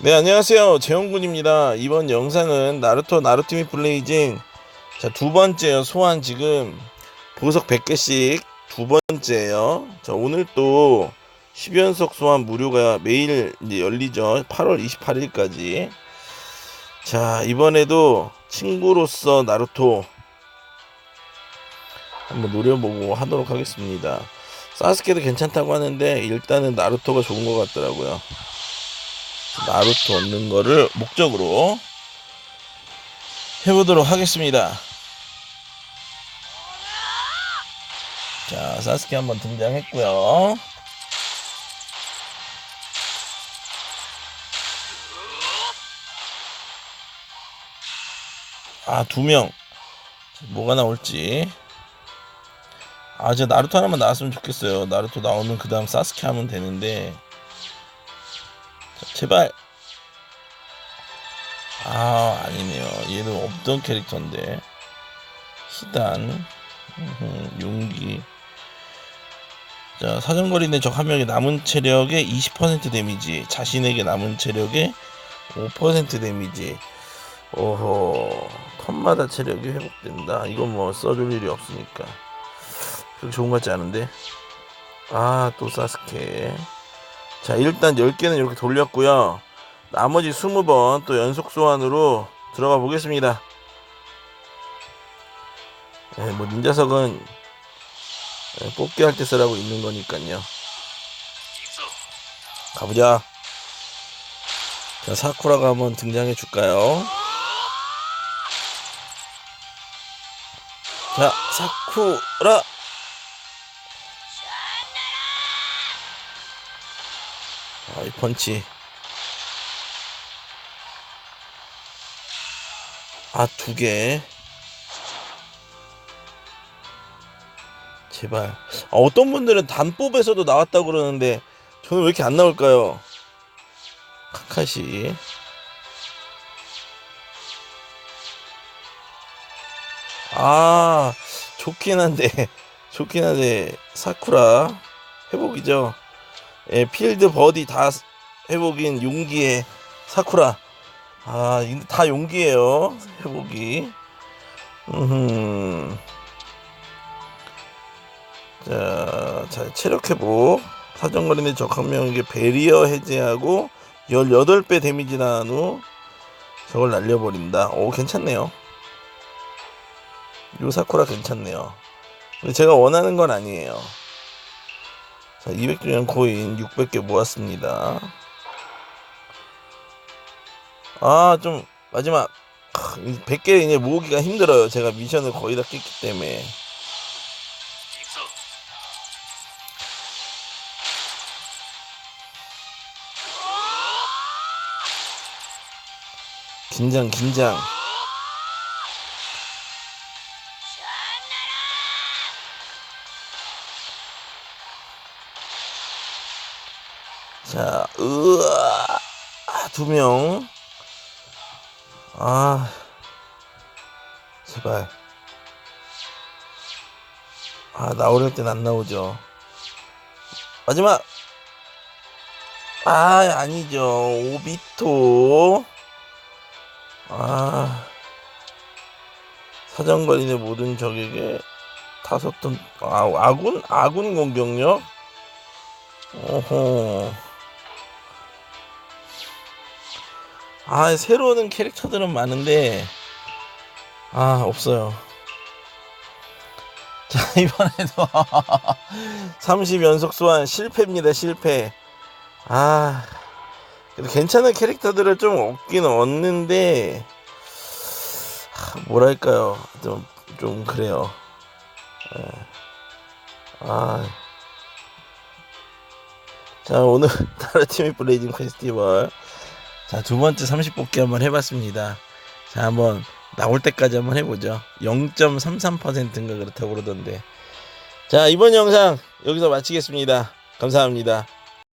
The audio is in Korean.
네 안녕하세요. 재홍군입니다. 이번 영상은 나루토 나루토미 블레이징. 자 두번째요 소환 지금. 보석 100개씩 두 번째예요. 자 오늘 또 10연속 소환 무료가 매일 이제 열리죠. 8월 28일까지. 자 이번에도 친구로서 나루토 한번 노려보고 하도록 하겠습니다. 사스케도 괜찮다고 하는데 일단은 나루토가 좋은 것 같더라고요 나루토 얻는 거를 목적으로 해보도록 하겠습니다. 자, 사스케 한번 등장했고요. 아, 두 명. 뭐가 나올지. 아, 저 나루토 하나만 나왔으면 좋겠어요. 나루토 나오면 그 다음 사스케 하면 되는데. 자, 제발. 아 아니네요. 얘는 없던 캐릭터인데 음흠, 용기. 자 사정거리 내적 한 명의 남은 체력의 20% 데미지, 자신에게 남은 체력의 5% 데미지. 오호 턴마다 체력이 회복된다. 이건 뭐 써줄 일이 없으니까 그렇게 좋은 것 같지 않은데. 아 또 사스케. 자 일단 10개는 이렇게 돌렸고요. 나머지 20번 또 연속 소환으로 들어가 보겠습니다. 예, 뭐 닌자석은 예, 뽑기 할 때 쓰라고 있는 거니까요. 가보자. 자 사쿠라가 한번 등장해 줄까요? 자 사쿠라 아, 이 펀치. 아, 두 개. 제발. 아, 어떤 분들은 단법에서도 나왔다고 그러는데, 저는 왜 이렇게 안 나올까요? 카카시. 아, 좋긴 한데, 좋긴 한데, 사쿠라. 회복이죠. 예, 필드 버디 다 회복인 용기의 사쿠라. 아, 이다 용기예요. 회복이. 음. 자, 자, 체력 회복. 사정거리는 적한 명에게 베리어 해제하고 18배 데미지 나한 후 저걸 날려버린다. 오, 괜찮네요. 요 사쿠라 괜찮네요. 제가 원하는 건 아니에요. 자, 200주년 코인 600개 모았습니다. 아, 좀, 마지막, 100개 이제 모으기가 힘들어요. 제가 미션을 거의 다 깼기 때문에. 긴장, 긴장. 자, 으아, 두 명. 아, 제발. 아, 나오려 땐 안 나오죠. 마지막. 아, 아니죠. 오비토. 아, 사정거리의 모든 적에게 다섯 톤, 아, 아군? 아군 공격력? 오호. 아, 새로 오는 캐릭터들은 많은데, 아, 없어요. 자, 이번에도 30 연속 소환 실패입니다, 실패. 아, 그래도 괜찮은 캐릭터들을 좀 얻긴 얻는데, 아, 뭐랄까요. 좀, 좀, 그래요. 예. 아. 자, 오늘 타르티미 블레이징 페스티벌. 자, 두 번째 30 뽑기 한번 해봤습니다. 자, 한번 나올 때까지 한번 해보죠. 0.33%인가 그렇다고 그러던데. 자, 이번 영상 여기서 마치겠습니다. 감사합니다.